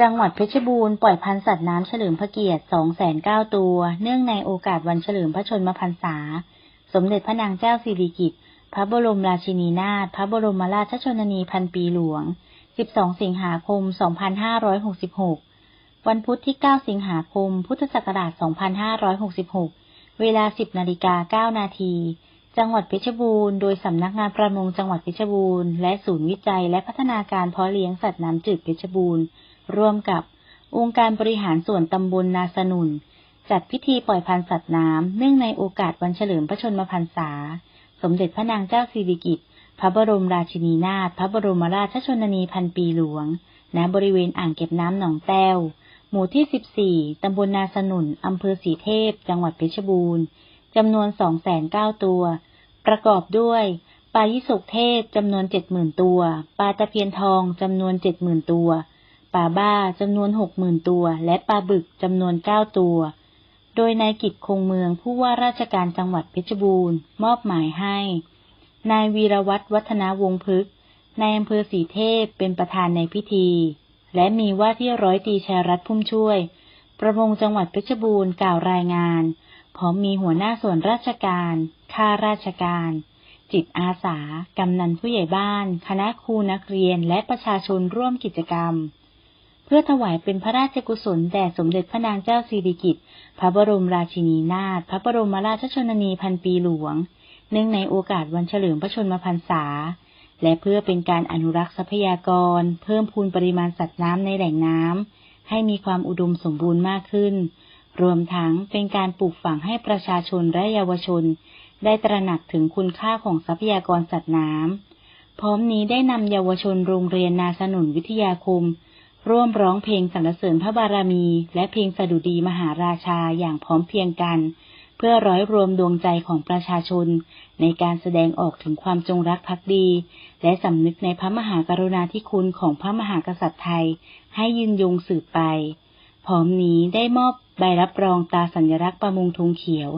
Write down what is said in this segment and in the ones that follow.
จังหวัดเพชรบูรณ์ปล่อยพันธุ์สัตว์น้ำเฉลิมพระเกียรติ 209 ตัว เนื่องในโอกาสวันเฉลิมพระชนมพรรษา สมเด็จพระนางเจ้าสิริกิติ์ พระบรมราชินีนาถ พระบรมราชชนนีพันปีหลวง 12 สิงหาคม 2566 วันพุธที่ 9 สิงหาคม พุทธศักราช 2566 เวลา 10 นาฬิกา 9 นาที จังหวัดเพชรบูรณ์ โดยสำนักงานประมงจังหวัดเพชรบูรณ์ และศูนย์วิจัยและพัฒนาการเพาะเลี้ยงสัตว์น้ำจืดเพชรบูรณ์ ร่วมกับองค์การบริหารส่วนตำบลนาสนุน จัดพิธีปล่อยพันธุ์สัตว์น้ำเนื่องในโอกาสวันเฉลิมพระชนมพรรษา สมเด็จพระนางเจ้าสิริกิติ์พระบรมราชินีนาถพระบรมราชชนนีพันปีหลวง ณ บริเวณอ่างเก็บน้ำหนองแต้ว หมู่ที่ 14 ตำบลนาสนุน อำเภอสีเทพ จังหวัดเพชรบูรณ์ จำนวน 209 ตัว ประกอบด้วย ปลายิสุกเทศ จำนวน 70,000 ตัว ปลาตะเพียนทอง จำนวน 70,000 ตัว ปลาบ้าจำนวน60,000ตัว และปลาบึกจำนวน9ตัว โดยนายกิจคงเมืองผู้ว่าราชการจังหวัดเพชรบูรณ์ มอบหมายให้ นายวีรวัฒน์วัฒนาวงพฤกษ์นายอำเภอสีเทพเป็นประธานในพิธี และมีว่าที่ร้อยตรีชัยรัตพุ่มช่วย ประมงจังหวัดเพชรบูรณ์กล่าวรายงานพร้อมมีหัวหน้าส่วนราชการ ข้าราชการ จิตอาสา กำนันผู้ใหญ่บ้าน คณะครูนักเรียน และประชาชนร่วมกิจกรรม เพื่อถวายเป็นพระราชกุศลแด่สมเด็จพระนางเจ้าสิริกิติ์พระบรมราชินีนาถพระบรมราชชนนีพันปีหลวง เนื่องในโอกาสวันเฉลิมพระชนมพรรษา และเพื่อเป็นการอนุรักษ์ทรัพยากร เพิ่มพูนปริมาณสัตว์น้ำในแหล่งน้ำให้มีความอุดมสมบูรณ์มากขึ้น รวมทั้งเป็นการปลูกฝังให้ประชาชนและเยาวชน ได้ตระหนักถึงคุณค่าของทรัพยากรสัตว์น้ำพร้อมนี้ได้นำเยาวชนโรงเรียนนาสนุนวิทยาคม ร่วมร้องเพลงสรรเสริญพระบารมี และเพลงสดุดีมหาราชาอย่างพร้อมเพรียงกัน เพื่อร้อยรวมดวงใจของประชาชน ในการแสดงออกถึงความจงรักภักดี และสำนึกในพระมหากรุณาธิคุณของพระมหากษัตริย์ไทย ให้ยืนยงสืบไป พร้อมนี้ได้มอบใบรับรองตาสัญลักษณ์ประมงธงเขียว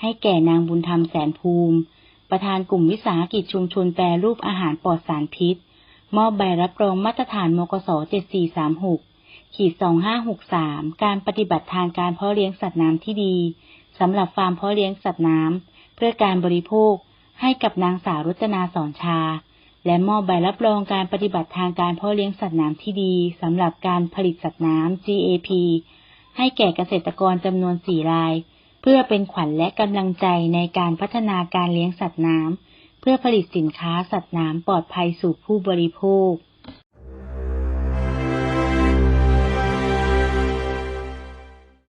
ให้แก่นางบุญธรรมแสนภูมิ ประธานกลุ่มวิสาหกิจชุมชนแปรรูปอาหารปลอดสารพิษ มอบใบรับรองมาตรฐานมกส7436ขีด2563 การปฏิบัติทางการเพาะเลี้ยงสัตว์น้ำที่ดีสำหรับฟาร์มเพาะเลี้ยงสัตว์น้ำเพื่อการบริโภค ให้กับนางสาวรุจนาสอนชา และมอบใบรับรองการปฏิบัติทางการเพาะเลี้ยงสัตว์น้ำที่ดีสำหรับการผลิตสัตว์น้ำ GAP ให้แก่เกษตรกรจำนวน4ราย เพื่อเป็นขวัญและกำลังใจในการพัฒนาการเลี้ยงสัตว์น้ำ เพื่อผลิตสินค้าสัตว์น้ำปลอดภัยสู่ผู้บริโภค